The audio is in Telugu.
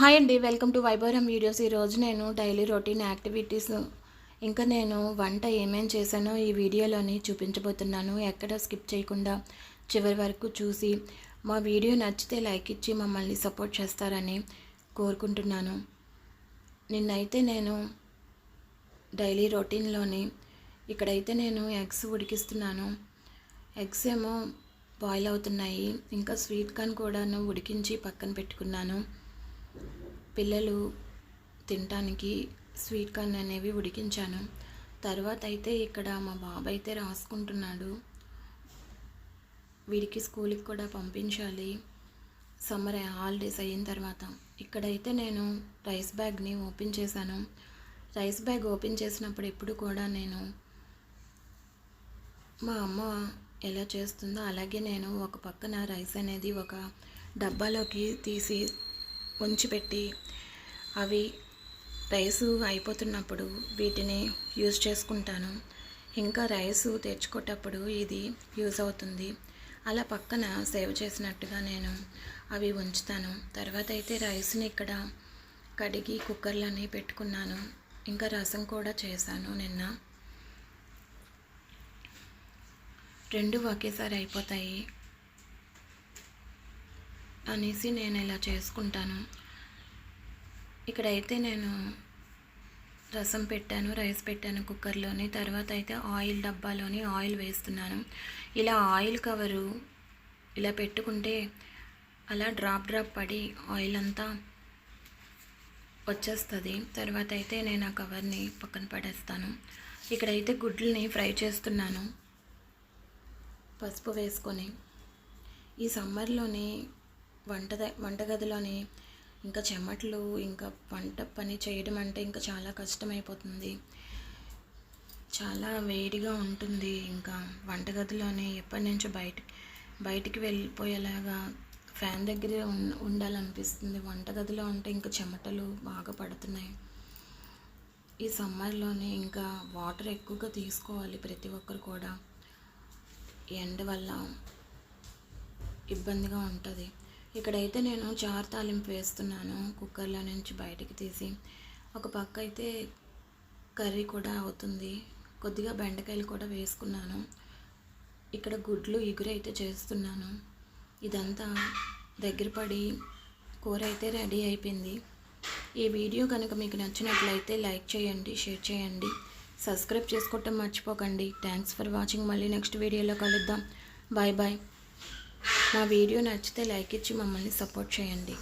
హాయ్ అండి వెల్కమ్ టు వైభవరం వీడియోస్. ఈరోజు నేను డైలీ రొటీన్ యాక్టివిటీస్ ఇంకా నేను వంట ఏమేం చేశానో ఈ వీడియోలోని చూపించబోతున్నాను. ఎక్కడ స్కిప్ చేయకుండా చివరి వరకు చూసి మా వీడియో నచ్చితే లైక్ ఇచ్చి మమ్మల్ని సపోర్ట్ చేస్తారని కోరుకుంటున్నాను. నిన్నైతే నేను డైలీ రొటీన్లోని ఇక్కడైతే నేను ఎగ్స్ ఉడికిస్తున్నాను. ఎగ్స్ ఏమో బాయిల్ అవుతున్నాయి ఇంకా స్వీట్ కార్న్ కూడాను ఉడికించి పక్కన పెట్టుకున్నాను. పిల్లలు తినటానికి స్వీట్ కార్న్ అనేవి ఉడికించాను. తర్వాత అయితే ఇక్కడ మా బాబాయ్ అయితే రాసుకుంటున్నాడు. వీడికి స్కూల్కి కూడా పంపించాలి. సమ్మర్ హాలిడేస్ అయిన తర్వాత ఇక్కడైతే నేను రైస్ బ్యాగ్ని ఓపెన్ చేశాను. రైస్ బ్యాగ్ ఓపెన్ చేసినప్పుడు ఎప్పుడు కూడా నేను మా అమ్మ ఎలా చేస్తుందో అలాగే నేను ఒక పక్కన రైస్ అనేది ఒక డబ్బాలోకి తీసి ఉంచిపెట్టి అవి రైసు అయిపోతున్నప్పుడు వీటిని యూజ్ చేసుకుంటాను. ఇంకా రైసు తెచ్చుకోటప్పుడు ఇది యూజ్ అవుతుంది. అలా పక్కన సేవ్ చేసినట్టుగా నేను అవి ఉంచుతాను. తర్వాత అయితే రైస్ని ఇక్కడ కడిగి కుక్కర్లని పెట్టుకున్నాను. ఇంకా రసం కూడా చేశాను నిన్న. రెండు ఒకేసారి అయిపోతాయి. అనేసి నేను ఇలా చేసుకుంటాను. ఇక్కడైతే నేను రసం పెట్టాను రైస్ పెట్టాను కుక్కర్లోని. తర్వాత అయితే ఆయిల్ డబ్బాలోని ఆయిల్ వేస్తున్నాను. ఇలా ఆయిల్ కవరు ఇలా పెట్టుకుంటే అలా డ్రాప్ డ్రాప్ పడి ఆయిల్ అంతా వచ్చేస్తుంది. తర్వాత అయితే నేను ఆ కవర్ని పక్కన పడేస్తాను. ఇక్కడైతే గుడ్లని ఫ్రై చేస్తున్నాను. పసుపు వేసుకొని. ఈ సమ్మర్లోని వంట వంటగదిలోని ఇంకా చెమటలు ఇంకా వంట పని చేయడం అంటే ఇంకా చాలా కష్టమైపోతుంది. చాలా వేడిగా ఉంటుంది. ఇంకా వంటగదిలోనే ఎప్పటి నుంచో బయట బయటికి వెళ్ళిపోయేలాగా ఫ్యాన్ దగ్గరే ఉండాలనిపిస్తుంది. వంటగదిలో ఉంటే ఇంకా చెమటలు బాగా పడుతున్నాయి. ఈ సమ్మర్లోనే ఇంకా వాటర్ ఎక్కువగా తీసుకోవాలి ప్రతి ఒక్కరు కూడా. ఎండ వల్ల ఇబ్బందిగా ఉంటుంది. ఇక్కడైతే నేను చారు తాలింపు వేస్తున్నాను కుక్కర్లో నుంచి బయటికి తీసి. ఒక పక్క అయితే కర్రీ కూడా అవుతుంది. కొద్దిగా బెండకాయలు కూడా వేసుకున్నాను. ఇక్కడ గుడ్లు ఎగురు అయితే చేస్తున్నాను. ఇదంతా దగ్గర పడి కూర అయితే రెడీ అయిపోయింది. ఈ వీడియో కనుక మీకు నచ్చినట్లయితే లైక్ చేయండి షేర్ చేయండి. సబ్స్క్రైబ్ చేసుకోవటం మర్చిపోకండి. Thanks for watching. మళ్ళీ నెక్స్ట్ వీడియోలో కలుద్దాం. Bye bye. మా వీడియో నచ్చితే లైక్ ఇచ్చి మమ్మల్ని సపోర్ట్ చేయండి.